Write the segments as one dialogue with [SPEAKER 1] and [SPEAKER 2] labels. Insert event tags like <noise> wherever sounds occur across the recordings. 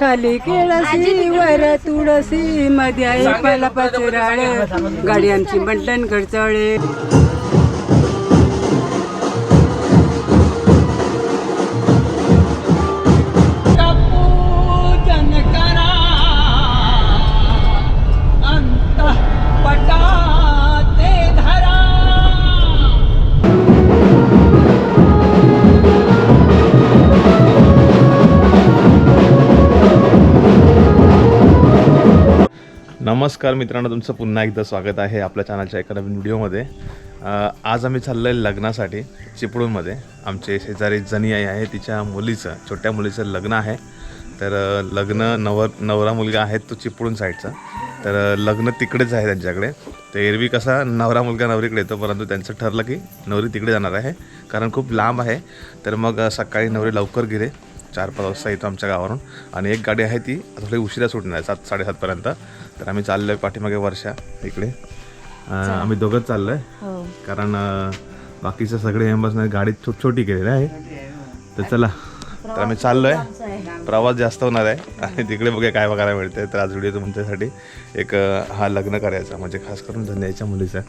[SPEAKER 1] खाली केळसी वर तुळसी मध्ये आहे पाला पाचुराळ गाडी आमची बंटन खडचळे
[SPEAKER 2] नमस्कार मित्रांनो तुमचं पुन्हा एकदा स्वागत आहे आपल्या चॅनलच्या एका नवीन व्हिडिओमध्ये. आज आम्ही चाललो आहे लग्नासाठी चिपळूणमध्ये. आमचे शेजारी जनी आई आहे तिच्या मुलीचं छोट्या मुलीचं लग्न आहे. तर लग्न नवर नवरा मुलगा आहे तो चिपळूण साईडचा. तर लग्न तिकडेच आहे त्यांच्याकडे. तर एरवी कसा नवरा मुलगा नवरीकडे येतो परंतु त्यांचं ठरलं की नवरी तिकडे जाणार आहे. कारण खूप लांब आहे. तर मग सकाळी नवरी लवकर गेले. चार पाच वाजता येतो आमच्या गावावरून. आणि एक गाडी आहे ती थोडी उशिरा सुटणार आहे सात साडेसातपर्यंत तर आम्ही चाललो आहे पाठीमागे वर्षा इकडे. आम्ही दोघंच चाललो आहे कारण बाकीचे सगळे बसणार गाडी छोट छोटी केलेली आहे तर चला. तर आम्ही चाललो आहे. प्रवास जास्त होणार आहे. आणि तिकडे बघूया काय बघायला मिळते तर आज व्हिडिओ तुमच्यासाठी एक हा लग्न करायचा. म्हणजे खास करून धन्याच्या मुलीचा.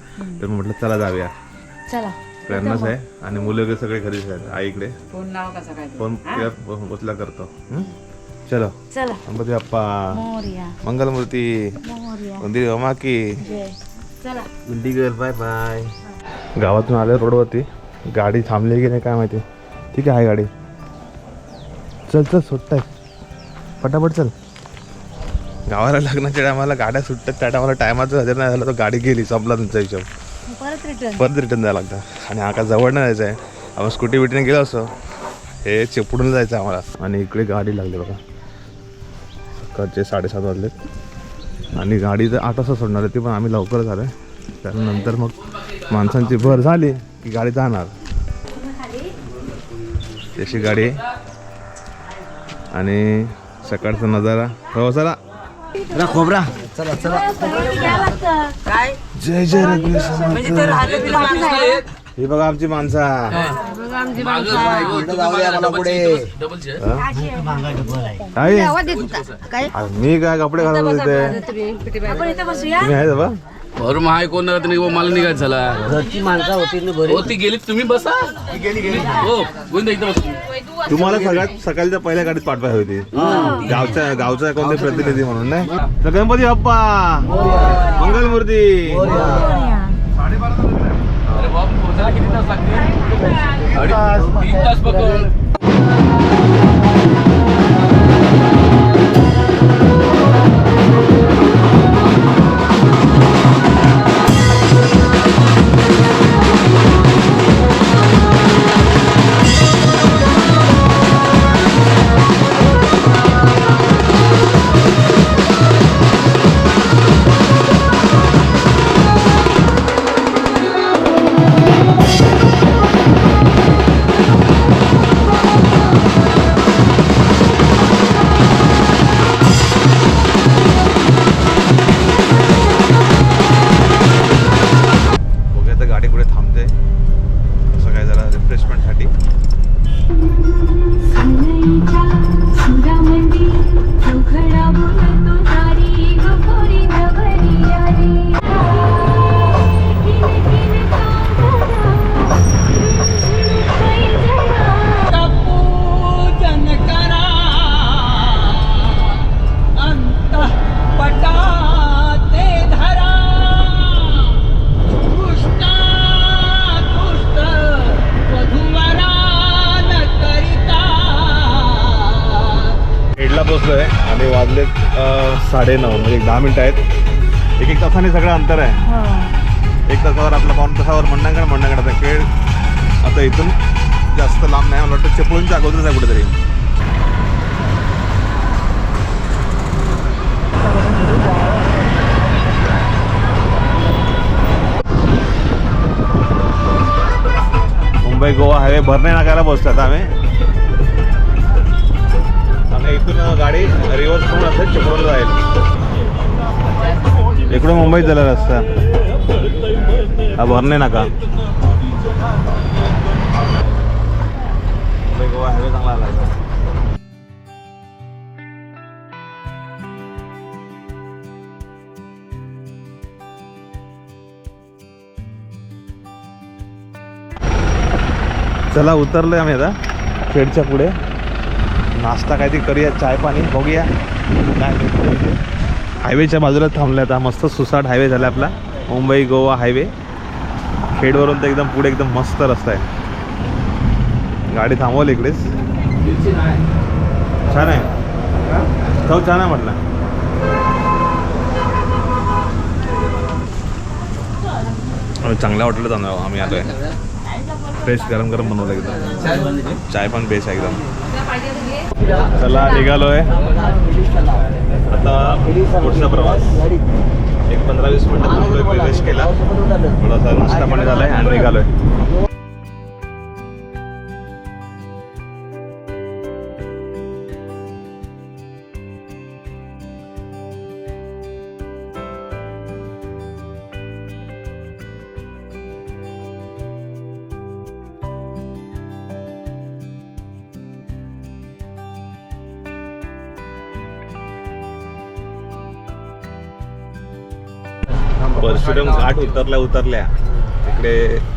[SPEAKER 2] तर म्हटलं चला जाऊया.
[SPEAKER 3] चला.
[SPEAKER 2] प्रेरणाच आहे. आणि मुलं वगैरे सगळे घरीच आहेत. आईकडे
[SPEAKER 1] फोन लाव कसा काय
[SPEAKER 2] फोन केला उचला करतो. हं? चलो.
[SPEAKER 3] चला.
[SPEAKER 2] गणपती बाप्पा.
[SPEAKER 3] मोर्या.
[SPEAKER 2] मंगलमूर्ती.
[SPEAKER 3] मोर्या.
[SPEAKER 2] अमा की
[SPEAKER 3] जय. चला.
[SPEAKER 2] गुंडी गर्ल बाय बाय गावातून आले रोडवरती. गाडी थांबली की नाही काय माहिती. ठीक आहे गाडी. चल चल सुटताय पटापट चल. गावाला लग्नाच्या टायमाला गाड्या सुटतात त्या टायमाला टायमाचं हजर नाही झालं तर गाडी गेली संपला तुमचा हिशोब.
[SPEAKER 3] परत रिटर्न
[SPEAKER 2] परत रिटर्न जायला लागतं. आणि आका जवळ नाही जायचं आहे आपण स्कूटी बिटीने गेलो असतो. हे चिपडून जायचं आम्हाला. आणि इकडे गाडी लागली बघा. सकाळचे साडेसात वाजलेत. आणि गाडी तर आठ वाजता सोडणार आहे ती पण आम्ही लवकर झालो आहे. त्यानंतर मग माणसांची भर झाली की गाडी जाणार. तशी गाडी आहे. आणि सकाळचा नजारा. हो चला. जय जय रघुवीर समर्थ. ही बघा आमची माणसा. मी काय कपडे घालून देते तुम्ही आहे बा
[SPEAKER 4] भरून हाय कोण नाही मला निघायचं झाला.
[SPEAKER 5] घरची माणसं होती
[SPEAKER 4] हो ती गेली तुम्ही बसा. गेली गेली हो गोविंद इथं बस.
[SPEAKER 2] तुम्हाला सगळ्यात सकाळच्या पहिल्या गाडीत पाठवाय होती. गावच्या गावचा कोणते प्रतिनिधी म्हणून नाही? तर गणपती बाप्पा! मंगलमूर्ती!
[SPEAKER 4] अरे बाप पोहोचायला किती तास लागते अडीच- तीन तास पकड
[SPEAKER 2] साडेनऊ म्हणजे एक दहा मिनिटं आहेत. एक एक तासाने सगळं अंतर आहे. एक तासावर आपलं पाऊन तासावर मंडणगड मंडणगड आता खेळ आता इथून जास्त लांब नाही मला वाटतं चिपळूणच्या अगोदरच आहे कुठेतरी. मुंबई गोवा हायवे भरणे नाकायला पोहोचतात आम्ही. गाडी रिव्हर्स करून असं चिपळून जाईल. इकडून मुंबईत झाला रस्ता. हा भरणे नका. चला उतरलं आम्ही आता. खेडच्या पुढे. नाश्ता काहीतरी करूया चाय पाणी बघूया. काय. हायवेच्या बाजूला थांबलं आता मस्त सुसाट हायवे झाला आपला. मुंबई गोवा हायवे. खेडवरून तर एकदम पुढे एकदम मस्त रस्ता आहे. गाडी थांबवली इकडेच. छान आहे. चव छान आहे म्हटलं. चांगल्या हॉटेलला जाणार आम्ही आलोय फ्रेश गरम गरम बनवलं एकदम. चाय पण बेस आहे एकदम. चला निघालोय. आता पुढचा प्रवास. एक पंधरा वीस मिनिटात प्रवेश केला. थोडासा नाश्ता पाणी झालाय आणि निघालोय. उतरल्या उतरल्या. तिकडे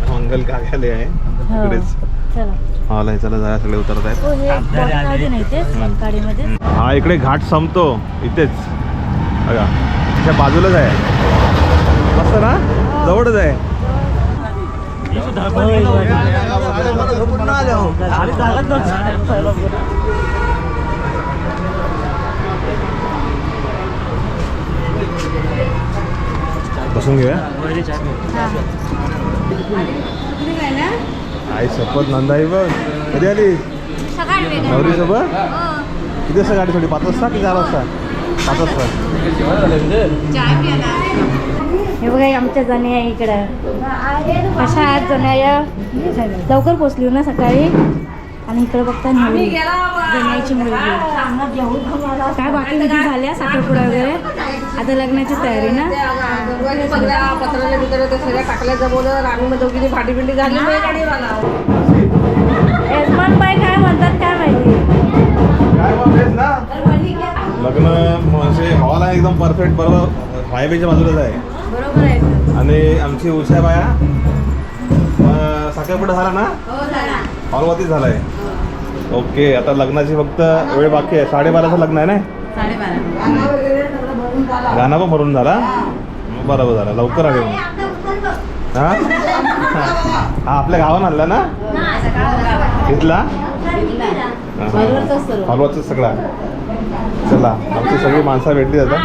[SPEAKER 2] मंगल कार्यालय आहे. तिकडेच
[SPEAKER 3] चला.
[SPEAKER 2] हॉल आहे. चला जरा सगळे उतरत आहेत.
[SPEAKER 3] हो हे
[SPEAKER 2] हा इकडे घाट संपतो. इथेच. बघा त्याच्या बाजूलाच आहे. मस्त ना? जवळच आहे. बसून घेऊया आई शपथ नंदाई बघ कधी आली? नवरी सोबत किती वाजता गाडी सोडली? पाच वाजता की चार वाजता? पाच वाजता.
[SPEAKER 3] हे बघा हे आमच्या जण्या आहे इकडं. कशा आहेत जण्या लवकर पोचली ना सकाळी. आणि इकडे बघता जण्याची मुलगी. काय बाकी झाल्या? साखरपुडा वगैरे? आता लग्नाची तयारी ना?
[SPEAKER 5] पत्राच्या बित्राच्या ते सगळ्या टाकल्या जमवलं आम्ही मग दोघींनी झाली
[SPEAKER 3] यजमान बाई काय म्हणतात काय माहिती?
[SPEAKER 2] लग्न म्हणजे हॉल आहे एकदम परफेक्ट बरोबर? हायवेच्या बाजूलाच आहे.
[SPEAKER 3] बरोबर आहे.
[SPEAKER 2] आणि आमची उषा बाया. साखरपुडा झाला ना? हॉलवरतीच झालाय. ओके आता लग्नाची फक्त वेळ बाकी आहे. साडेबाराचं लग्न आहे ना? गाणं पण भरून झाला? बरोबर झाला. लवकर आले मग. हा? हा आपल्या गावानं आणला ना? घेतला हॉलवरच सगळा. चला आमची सगळी माणसं भेटली आता.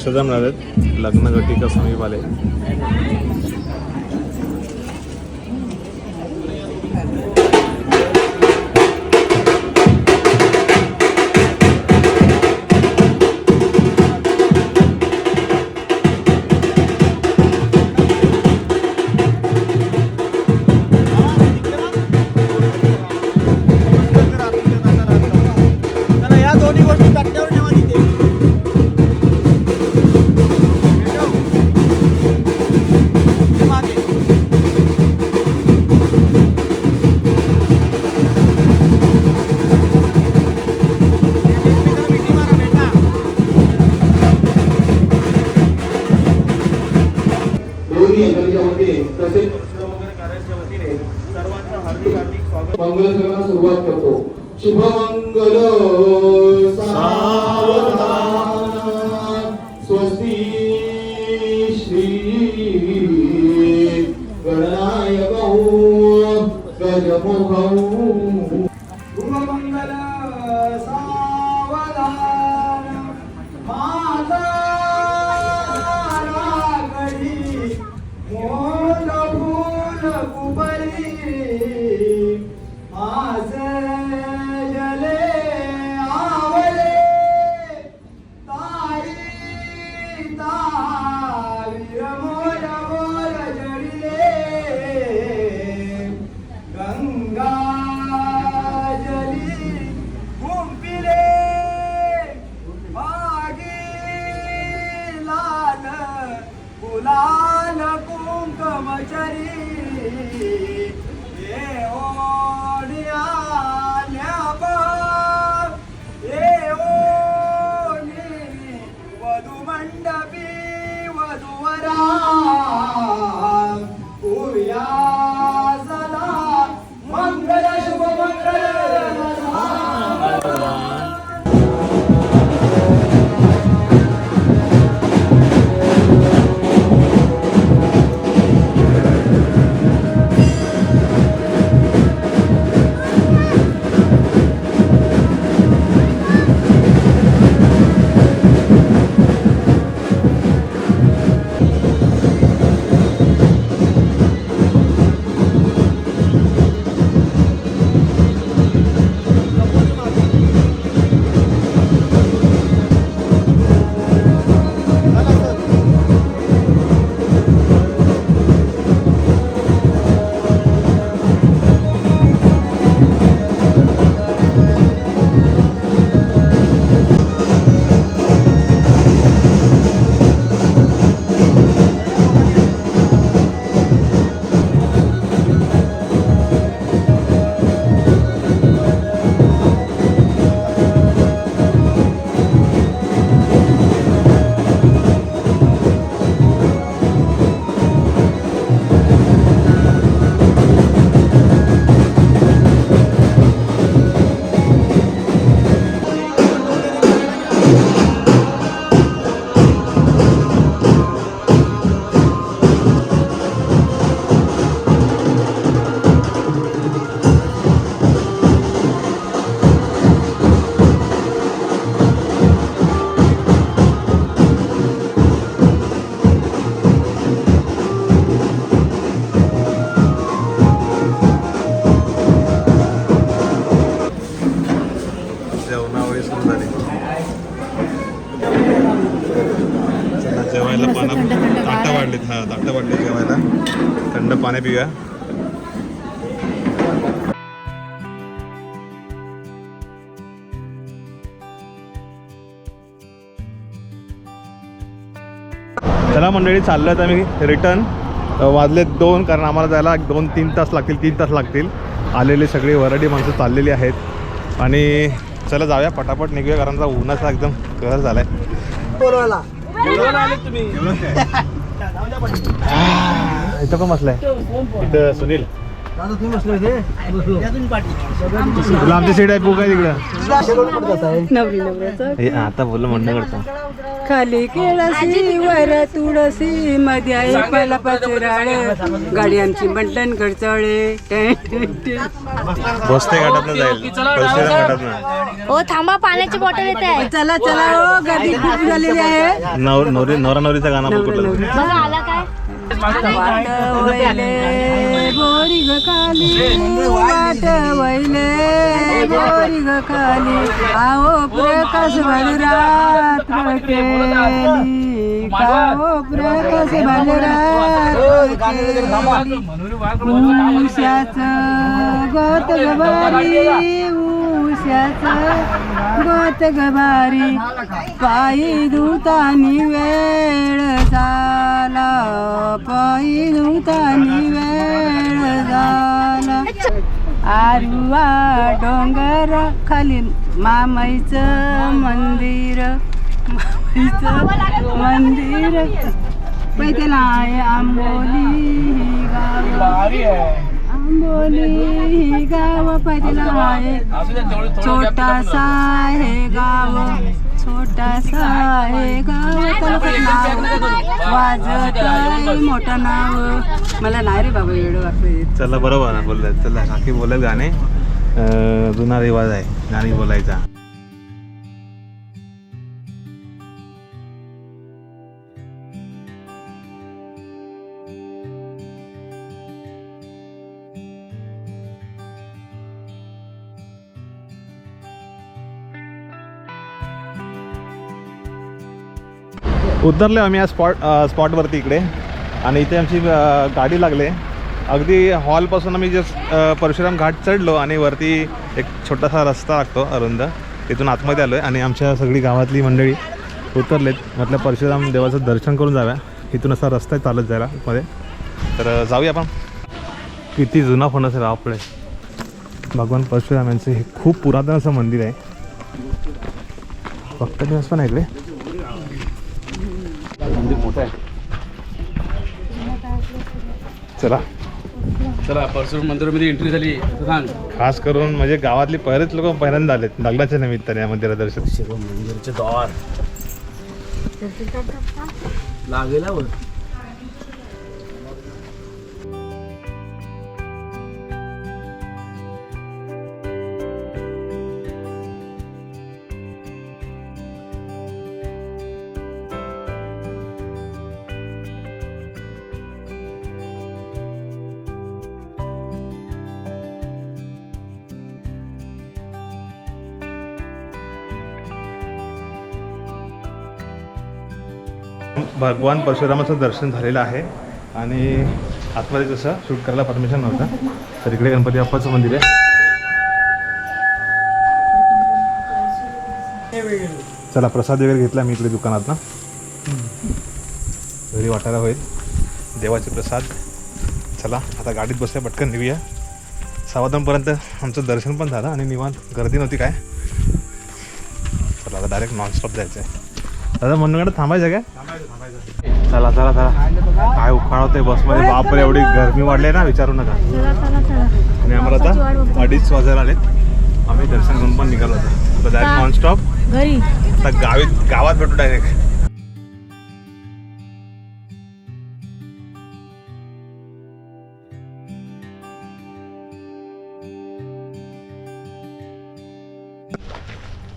[SPEAKER 2] चला अक्षरशः मिळालेत लग्न घटिका समीप
[SPEAKER 1] मंगल करण्यास सुरुवात करतो. शुभमंगल स्वस्ती श्री गणनायकौ गजमुखौ
[SPEAKER 2] जेवायला थंड पाणी पिऊया. चला मंडळी चाललो आहेत आम्ही रिटर्न वाजले दोन कारण आम्हाला जायला दोन तीन तास लागतील तीन तास लागतील. आलेली सगळी वराडी माणसं चाललेली आहेत. आणि चला जाऊया पटापट निघूया कारण आता उन्हाचा एकदम कहर झालाय. <laughs> इथं पण बसलाय. इथं सुनील. तुला आमची सीट आहे पू काय तिकडं.
[SPEAKER 1] नवरी नवऱ्याचं.
[SPEAKER 2] हे आता बोललो म्हणणं करतो.
[SPEAKER 1] खाली केळसी वर तुळसी मध्ये आहे पाला पचराळ. गाडी आमची बंटन खडचळे
[SPEAKER 2] बसते घाटात जाईल. घाटात
[SPEAKER 3] हो थांबा पाण्याची बॉटल येते आहे.
[SPEAKER 1] चला चला हो गर्दी खूप झालेली आहे.
[SPEAKER 2] नवर नवरी नवरा नवरीचं गाणं
[SPEAKER 3] बघा आला काय?
[SPEAKER 1] वाट वैले बोरी ग खाली वाट वैले बोरी ग खाली आओ प्रकाश रात्र केली काओ प्रकाश केली उशाच गोत गबारी उशाच गोत गबारी पायी धुतानी वेळ झाला पायी धुतानी वेळ झाला आरुवा डोंगर खाली मामाईचं मंदिर मामाईचं मंदिर. पैतेला आहे आंबोली गाव आंबोली गाव पैतेला आहे छोटासा हे गाव छोटासा हे गाव. वाजत मोठा मोठं नाव. मला नाही रे बाबा एवढं वाटतं
[SPEAKER 2] चला बरोबर ना बोललं चला काकी बोलत गाणे. जुना रिवाज आहे गाणी बोलायचा. उतरले आम्ही या स्पॉट स्पॉटवरती इकडे. आणि इथे आमची गाडी लागले. अगदी हॉलपासून आम्ही जस्ट परशुराम घाट चढलो आणि वरती एक छोटासा रस्ता लागतो अरुंद. तिथून आतमध्ये आलो आहे आणि आमच्या सगळी गावातली मंडळी उतरलेत. म्हटलं परशुराम देवाचं दर्शन करून जाव्या इथून असा रस्ता आहे चालत जायला मध्ये. तर जाऊया आपण. किती जुना फणस आहे आपले भगवान परशुराम यांचं हे खूप पुरातन असं मंदिर आहे. फक्त दिवस पण आहे इकडे
[SPEAKER 4] मंदिर मोठं आहे
[SPEAKER 2] चला.
[SPEAKER 4] चला परशुराम मंदिरामध्ये एंट्री झाली. तर सांग.
[SPEAKER 2] खास करून म्हणजे गावातली बरेच लोक पहिल्यांदा आलेत लग्नाच्या निमित्ताने या मंदिरात दर्शन.
[SPEAKER 4] मंदिरचे द्वार. लागेला वर
[SPEAKER 2] भगवान परशुरामाचं दर्शन झालेलं आहे. आणि आतमध्ये कसं शूट करायला परमिशन नव्हतं तर इकडे गणपती बाप्पाचं मंदिर आहे. चला प्रसाद वगैरे घेतला मी इकडे दुकानात ना घरी वाटायला होईल. देवाचे प्रसाद. चला आता गाडीत बसूया पटकन निघूया. सवादनपर्यंत आमचं दर्शन पण झालं आणि निवांत गर्दी नव्हती काय. चला आता डायरेक्ट नॉनस्टॉप जायचं आहे दादा म्हणून थांबायचं काय चला चला चला. काय उखाण होते बसमध्ये. बापरे एवढी गरमी वाढली ना विचारू नका. आणि आम्हाला आता अडीच वाजायला आलेत. आम्ही दर्शन घेऊन पण निघालो होतो डायरेक्ट नॉनस्टॉप
[SPEAKER 3] घरी.
[SPEAKER 2] आता गावी गावात भेटू डायरेक्ट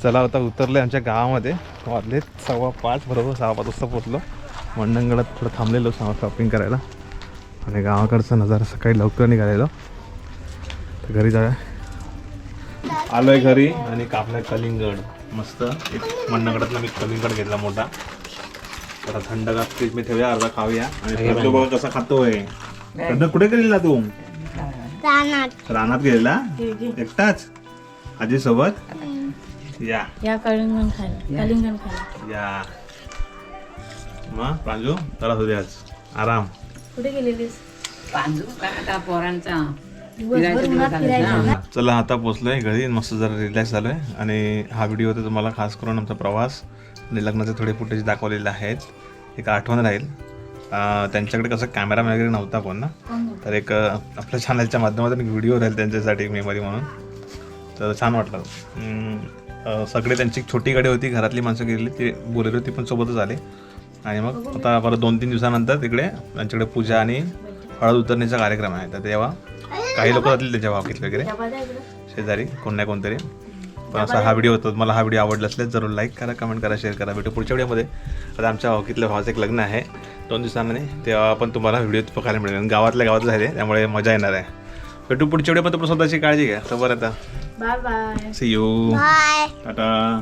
[SPEAKER 2] चला आता उतरले आमच्या गावामध्ये. वाजले सव्वा पाच बरोबर सहा पाच वाजता पोचलो मंडणगडात थोडं थांबलेलो शॉपिंग करायला. आणि गावाकडचा नजारा सकाळी लवकर निघालेलो. तर घरी जाऊया. आलोय घरी आणि कापलाय कलिंगड. मस्त. एक मंडणगडातला मी कलिंगड घेतला मोठा. जरा थंडगार फ्रीजमध्ये ठेवूया अर्धा खाऊया. आणि बघा कसा खातोय. प्रज्ञू कुठे गेलेला तू? रानात. गेलेला? एकटाच? आजी सोबत या.
[SPEAKER 3] या कलिंगण खायला. कलिंगण खायला.
[SPEAKER 2] या. मग प्रांजू चला होते आज. आराम.
[SPEAKER 3] कुठे गेलेलीस?
[SPEAKER 5] आता पोरांचा
[SPEAKER 3] दिवसभर उन्हात फिरायचं ना?
[SPEAKER 2] चला आता पोचलोय घरी मस्त जरा रिलॅक्स झालोय. आणि हा व्हिडिओ तर तुम्हाला खास करून आमचा प्रवास. आणि लग्नाचे थोडे फुटेज दाखवलेले आहेत. एक आठवण राहील. अं, त्यांच्याकडे कसं कॅमेरा वगैरे नव्हता कोण ना? तर एक अं, आपल्या चॅनलच्या माध्यमातून एक व्हिडिओ राहील त्यांच्यासाठी मेमरी म्हणून. तर छान वाटलं. अं, अं, सगळे त्यांची एक छोटी गाडी होती घरातली माणसं गेलेली ती बोलेरो ती पण सोबतच आली. आणि मग आता परत दोन तीन दिवसानंतर तिकडे त्यांच्याकडे पूजा आणि हळद उतरण्याचा कार्यक्रम आहे. तर तेव्हा काही लोक जातील त्याच्या वाकीत वगैरे. शेजारी कोण नाही कोणतरी. पण असा हा व्हिडिओ होता. मला हा व्हिडिओ आवडला असल्यास जरूर लाईक करा कमेंट करा शेअर करा. भेटू पुढच्या व्हिडिओमध्ये. आता आमच्या वाकीतल्या भावाचं एक लग्न आहे. दोन दिवसांनी तेव्हा पण तुम्हाला व्हिडिओ बघायला मिळेल. आणि गावातल्या गावात झाले त्यामुळे मजा येणार आहे. भेटू पुढच्या व्हिडिओ पण तुम्ही स्वतःची काळजी घ्या. तर बरं आता
[SPEAKER 3] bye bye
[SPEAKER 2] see you
[SPEAKER 3] bye
[SPEAKER 2] tata